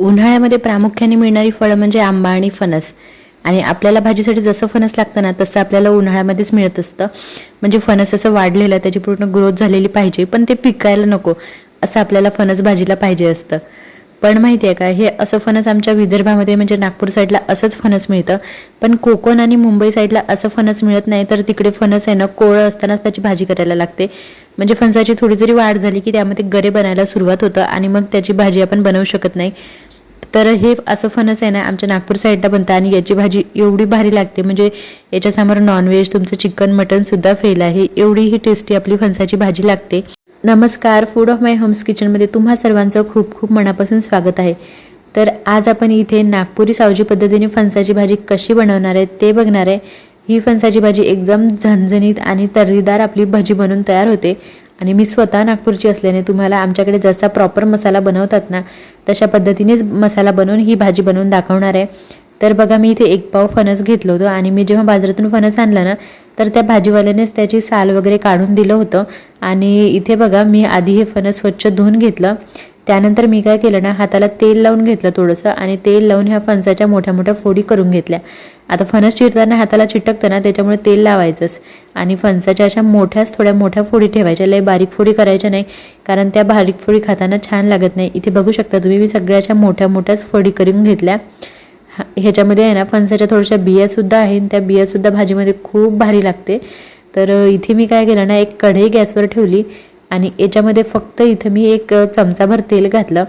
उन्हाळ्यामध्ये प्रामुख्याने मिळणारी फळं म्हणजे आंबा आणि फणस. आणि आपल्याला भाजीसाठी जसं फणस लागतं ना तसं आपल्याला उन्हाळ्यामध्येच मिळत असतं. म्हणजे फणस असं वाढलेलं त्याची पूर्ण ग्रोथ झालेली पाहिजे पण ते पिकायला नको. असं आपल्याला फणस भाजीला पाहिजे असतं. पण माहिती आहे का हे असं फणस आमच्या विदर्भामध्ये म्हणजे नागपूर साईडला असंच फणस मिळतं. पण कोकण आणि मुंबई साईडला असं फणस मिळत नाही तर तिकडे फणस आहे ना कोळं असतानाच त्याची भाजी करायला लागते. म्हणजे फणसाची थोडी जरी वाढ झाली की त्यामध्ये गरे बनायला सुरुवात होतं आणि मग त्याची भाजी आपण बनवू शकत नाही. तर हे असं फणस आहे ना आमच्या नागपूर साईडला बनतं आणि याची भाजी एवढी भारी लागते. म्हणजे याच्यासमोर नॉनव्हेज तुमचं चिकन मटन सुद्धा फेल आहे. एवढी ही टेस्टी आपली फणसाची भाजी लागते. नमस्कार फूड ऑफ माय होम्स किचनमध्ये तुम्हा सर्वांचं खूप खूप मनापासून स्वागत आहे. तर आज आपण इथे नागपुरी सावजी पद्धतीने फणसाची भाजी कशी बनवणार आहे ते बघणार आहे. ही फणसाची भाजी एकदम झणझणीत आणि तर्रीदार आपली भाजी बनून तयार होते. आणि मी स्वतः नागपूरची असल्याने तुम्हाला आमच्याकडे जसा प्रॉपर मसाला बनवतात ना तशा पद्धतीनेच मसाला बनवून ही भाजी बनवून दाखवणार आहे. तर बघा मी इथे एक पाव फणस घेतलं होतं आणि मी जेव्हा बाजारातून फणस आणला ना तर त्या भाजीवाल्यानेच त्याची साल वगैरे काढून दिलं होतं. आणि इथे बघा मी आधी हे फणस स्वच्छ धुवून घेतलं. त्यानंतर मी काय केलं ना हाताला तेल लावून घेतलं थोडंसं आणि तेल लावून ह्या फणसाच्या मोठ्या मोठ्या फोडी करून घेतल्या. आता फणस चिरताना हाताला चिटकतं ना त्याच्यामुळे तेल लावायचंच. आणि फणसाच्या अशा मोठ्याच थोड्या मोठ्या फोडी ठेवायच्या. लय बारीक फोडी करायच्या नाही कारण त्या बारीक फोडी खाताना छान लागत नाही. इथे बघू शकता तुम्ही मी सगळ्याच्या मोठ्या मोठ्याच फोडी करून घेतल्या. हा- ह्याच्यामध्ये आहे ना फणसाच्या थोड्याशा बियासुद्धा आहे आणि त्या बियासुद्धा भाजीमध्ये खूप भारी लागते. तर इथे मी काय केलं ना एक कढई गॅसवर ठेवली आणि याच्यामध्ये फक्त इथं मी एक चमचाभर तेल घातलं.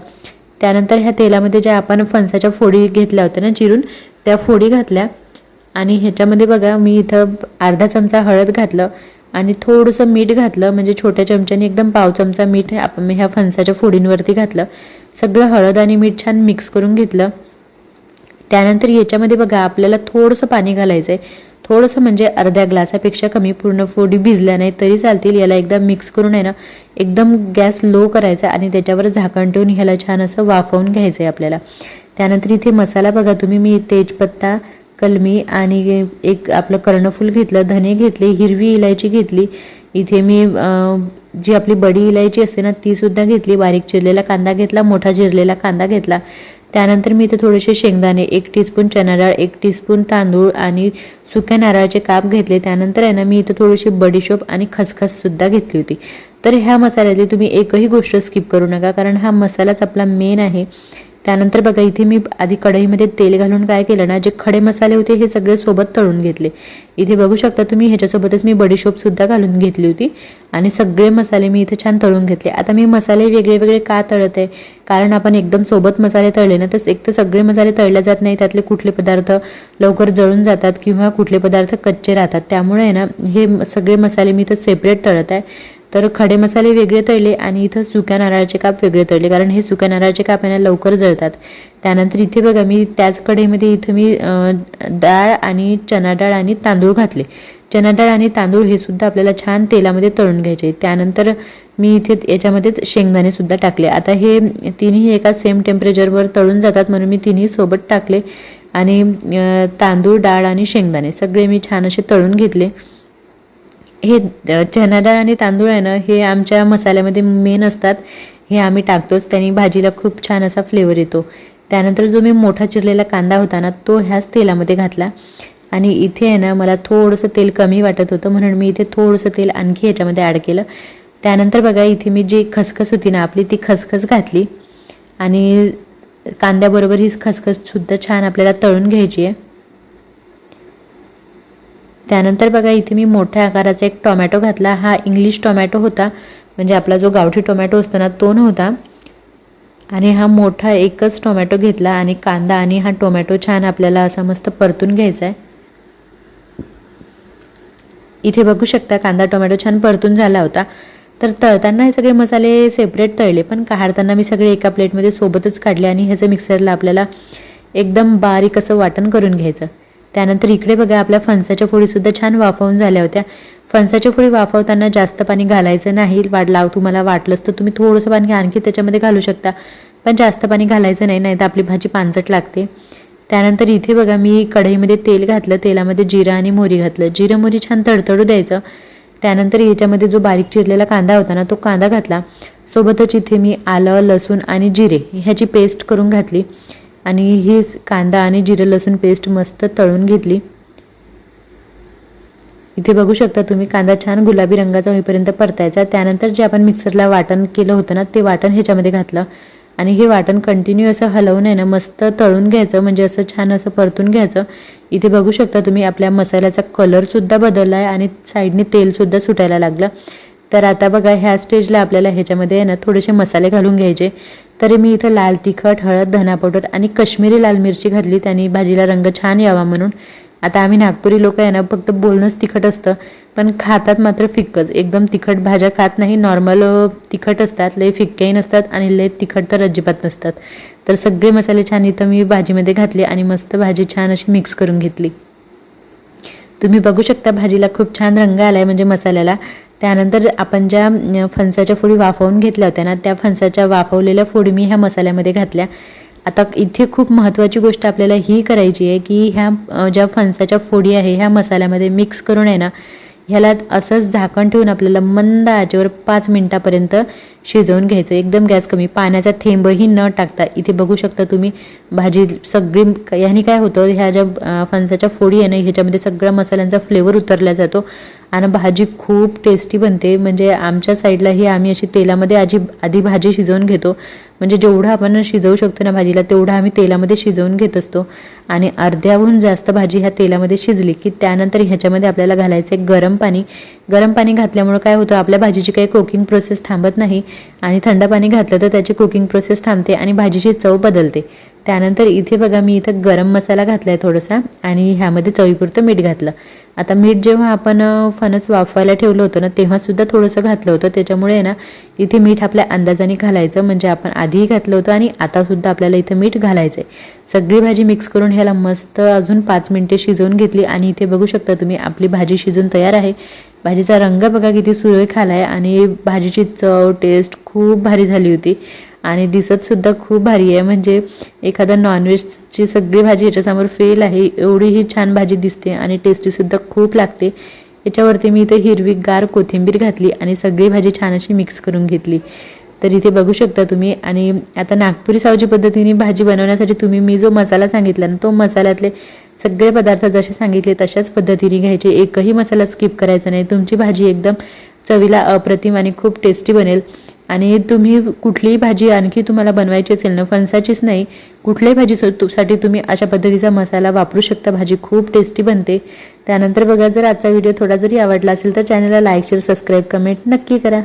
त्यानंतर ह्या तेलामध्ये ज्या आपण फणसाच्या फोडी घेतल्या होत्या ना चिरून त्या फोडी घातल्या. आणि ह्याच्यामध्ये बघा मी इथं अर्धा चमचा हळद घातलं आणि थोडंसं मीठ घातलं म्हणजे छोट्या चमच्याने एकदम पाव चमचा मीठ आपण मी ह्या फणसाच्या फोडींवरती घातलं. सगळं हळद आणि मीठ छान मिक्स करून घेतलं. त्यानंतर याच्यामध्ये बघा आपल्याला थोडंसं पाणी घालायचं आहे थोडंसं म्हणजे अर्ध्या ग्लासापेक्षा कमी पूर्ण फोडी भिजल्या नाही तरी चालतील. याला एकदा मिक्स करून आहे ना एकदम गॅस लो करायचा आणि त्याच्यावर झाकण ठेवून ह्याला छान असं वाफवून घ्यायचं आहे आपल्याला. त्यानंतर इथे मसाला बघा तुम्ही मी तेजपत्ता कलमी आणि एक आपलं कर्णफूल घेतलं धने घेतले हिरवी इलायची घेतली. इथे मी जी आपली बडी इलायची असते ना ती सुद्धा घेतली. बारीक चिरलेला कांदा घेतला मोठा चिरलेला कांदा घेतला. त्यानंतर मी इथे थोडेसे शेंगदाणे एक टीस्पून चणा डाळ एक टीस्पून तांदूळ आणि सुक्या नारळाचे काप घेतले. त्यानंतर आहे ना मी इथे थोडीशी बडीशोप आणि खसखस सुद्धा घेतली होती. तर ह्या मसाल्यातली तुम्ही एकही गोष्ट स्किप करू नका कारण हा मसालाच आपला मेन आहे. त्यानंतर बघा इथे मी आधी कढईमध्ये तेल घालून काय केलं ना जे खडे मसाले होते हे सगळे सोबत तळून घेतले. इथे बघू शकता तुम्ही ह्याच्यासोबतच मी बडीशोप सुद्धा घालून घेतली होती आणि सगळे मसाले मी इथे छान तळून घेतले. आता मी मसाले वेगळे वेगळे का तळत? आहे कारण आपण एकदम सोबत मसाले तळले ना तर एक तर सगळे मसाले तळले जात नाही त्यातले कुठले पदार्थ लवकर जळून जातात किंवा कुठले पदार्थ कच्चे राहतात. त्यामुळे आहे ना हे सगळे मसाले मी इथं सेपरेट तळत आहे. तर खडे मसाले वेगळे तळले आणि इथं सुक्या नारळाचे काप वेगळे तळले कारण हे सुक्या नारळाचे काप यांना लवकर जळतात. त्यानंतर इथे बघा मी त्याच कढईमध्ये इथं मी डाळ आणि चना डाळ आणि तांदूळ घातले. चना डाळ आणि तांदूळ हे सुद्धा आपल्याला छान तेलामध्ये तळून घ्यायचे. त्यानंतर मी इथे याच्यामध्येच शेंगदाणे सुद्धा टाकले. आता हे तिन्ही एका सेम टेम्परेचरवर तळून जातात म्हणून मी तिन्ही सोबत टाकले. आणि तांदूळ डाळ आणि शेंगदाणे सगळे मी छान असे तळून घेतले. हे अ, चणा डाळ आणि तांदूळ आहे ना हे आमच्या मसाल्यामध्ये मेन असतात. हे आम्ही टाकतोच. त्यांनी भाजीला खूप छान असा फ्लेवर येतो. त्यानंतर जो मी मोठा चिरलेला कांदा होता ना तो ह्याच तेलामध्ये घातला. आणि इथे आहे ना मला थोडंसं तेल कमी वाटत होतं म्हणून मी इथे थोडंसं तेल आणखी याच्यामध्ये ॲड केलं. त्यानंतर बघा इथे मी जी खसखस होती ना आपली ती खसखस घातली. आणि कांद्याबरोबर ही खसखससुद्धा छान आपल्याला तळून घ्यायची आहे. त्यानंतर बघा इथे मी मोठ्या आकाराचा एक टोमॅटो घातला. हा इंग्लिश टोमॅटो होता. म्हणजे आपला जो गावठी टोमॅटो असतो ना तो नव्हता. आणि हा मोठा एकच टोमॅटो घेतला आणि कांदा आणि हा टोमॅटो छान आपल्याला असा मस्त परतून घ्यायचा आहे इथे बघू शकता कांदा टोमॅटो छान परतून झाला होता. तर तळताना हे सगळे मसाले सेपरेट तळले पण काढताना मी सगळे एका प्लेटमध्ये सोबतच काढले आणि ह्याचं मिक्सरला आपल्याला एकदम बारीक असं वाटण करून घ्यायचं. त्यानंतर इकडे बघा आपल्या फणसाच्या फोडीसुद्धा छान वाफवून झाल्या होत्या. फणसाच्या फोडी वाफवताना जास्त पाणी घालायचं नाही. वाट लाव तुम्हाला वाटलंच तर तुम्ही थोडंसं पाणी आणखी त्याच्यामध्ये घालू शकता. पण जास्त पाणी घालायचं नाही नाही तर आपली भाजी पानसट लागते. त्यानंतर इथे बघा मी कढईमध्ये तेल घातलं. तेलामध्ये जिरं आणि मोहरी घातलं. जिरं मोहरी छान तडतडू द्यायचं. त्यानंतर याच्यामध्ये जो बारीक चिरलेला कांदा होता ना तो कांदा घातला. सोबतच इथे मी आलं लसूण आणि जिरे ह्याची पेस्ट करून घातली. आणि ही कांदा आणि जिरं लसूण पेस्ट मस्त तळून घेतली. इथे बघू शकता तुम्ही कांदा छान गुलाबी रंगाचा होईपर्यंत परतायचा. त्यानंतर जे आपण मिक्सरला वाटण केलं होतं ना ते वाटण ह्याच्यामध्ये घातलं. आणि हे वाटण कंटिन्यू असं हलवून आहे ना मस्त तळून घ्यायचं. म्हणजे असं छान असं परतून घ्यायचं. इथे बघू शकता तुम्ही आपल्या मसाल्याचा कलरसुद्धा बदलला आहे आणि साईडने तेलसुद्धा सुटायला लागलं. तर आता बघा ह्या स्टेजला आपल्याला ह्याच्यामध्ये आहे ना थोडेसे मसाले घालून घ्यायचे. तरी मी इथं लाल तिखट हळद धना पावडर आणि कश्मीरी लाल मिरची घातली त्याने भाजीला रंग छान यावा म्हणून. आता आम्ही नागपुरी लोक आहे ना फक्त बोलणंच तिखट असतं पण खातात मात्र फिक्कच. एकदम तिखट भाज्या खात नाही नॉर्मल तिखट असतात लय फिक्क्याही नसतात आणि लय तिखट तर अजिबात नसतात. तर सगळे मसाले छान इथं मी भाजीमध्ये घातले आणि मस्त भाजी छान अशी मिक्स करून घेतली. तुम्ही बघू शकता भाजीला खूप छान रंग आला आहे म्हणजे मसाल्याला. त्यानंतर आपण ज्या फणसाच्या फोडी वाफवून घेतल्या होत्या ना त्या फणसाच्या वाफवलेल्या फोडी मी ह्या मसाल्यामध्ये घातल्या. आता इथे खूप महत्त्वाची गोष्ट आपल्याला ही करायची आहे की ह्या ज्या फणसाच्या फोडी आहे ह्या मसाल्यामध्ये मिक्स करून आहे ना ह्याला असंच झाकण ठेवून आपल्याला मंद आचेवर पाच मिनटापर्यंत शिजवून घ्यायचं. एकदम गॅस कमी. पाण्याचा थेंबही न टाकता. इथे बघू शकता तुम्ही भाजी सगळी ह्यानी काय होतं ह्या ज्या फणसाच्या फोडी आहे ना ह्याच्यामध्ये सगळ्या मसाल्यांचा फ्लेवर उतरला जातो. आणि भाजी खूप टेस्टी बनते. म्हणजे आमच्या साईडला ही आम्ही अशी तेलामध्ये आधी आधी भाजी शिजवून घेतो. म्हणजे जेवढं आपण शिजवू शकतो ना भाजीला तेवढं आम्ही तेलामध्ये शिजवून घेत असतो. आणि अर्ध्याहून जास्त भाजी ह्या तेलामध्ये शिजली की त्यानंतर ह्याच्यामध्ये आपल्याला घालायचं आहे गरम पाणी. गरम पाणी घातल्यामुळं काय होतं आपल्या भाजीची काही कुकिंग प्रोसेस थांबत नाही. आणि थंड पाणी घातलं तर त्याची कुकिंग प्रोसेस थांबते आणि भाजीची चव बदलते. त्यानंतर इथे बघा मी इथं गरम मसाला घातला आहे थोडासा आणि ह्यामध्ये चवीपुरतं मीठ घातलं. आता मीठ जेव्हा आपण फणस वाफवायला ठेवलं होतं ना तेव्हासुद्धा थोडंसं घातलं होतं. त्याच्यामुळे आहे ना इथे मीठ आपल्या अंदाजाने घालायचं. म्हणजे आपण आधीही घातलं होतं आणि आतासुद्धा आपल्याला इथं मीठ घालायचं आहे सगळी भाजी मिक्स करून ह्याला मस्त अजून पाच मिनिटे शिजवून घेतली. आणि इथे बघू शकता तुम्ही आपली भाजी शिजून तयार आहे. भाजीचा रंग बघा किती सुरेख आहे आणि भाजीची चव टेस्ट खूप भारी झाली होती. आणि दिसतसुद्धा खूप भारी आहे. म्हणजे एखादा नॉनव्हेजची सगळी भाजी याच्यासमोर फेल आहे एवढी ही छान भाजी दिसते आणि टेस्टीसुद्धा खूप लागते. याच्यावरती मी इथे हिरवीगार कोथिंबीर घातली आणि सगळी भाजी छान अशी मिक्स करून घेतली. तर इथे बघू शकता तुम्ही आणि आता नागपुरी सावजी पद्धतीने भाजी बनवण्यासाठी तुम्ही मी जो मसाला सांगितला ना तो मसाल्यातले सगळे पदार्थ जसे सांगितले तशाच पद्धतीने घ्यायचे. एकही मसाला स्किप करायचा नाही. तुमची भाजी एकदम चवीला अप्रतिम आणि खूप टेस्टी बनेल. आणि तुम्ही कुठलीही भाजी आणखी तुम्हाला बनवायची असेल ना फणसाचीच नाही कुठल्याही भाजी साठी तुम्ही अशा पद्धतीचा मसाला वापरू शकता. भाजी खूप टेस्टी बनते. त्यानंतर बघा जर आजचा व्हिडिओ थोडा जरी आवडला असेल तर चॅनलला लाईक शेअर सबस्क्राईब कमेंट नक्की करा.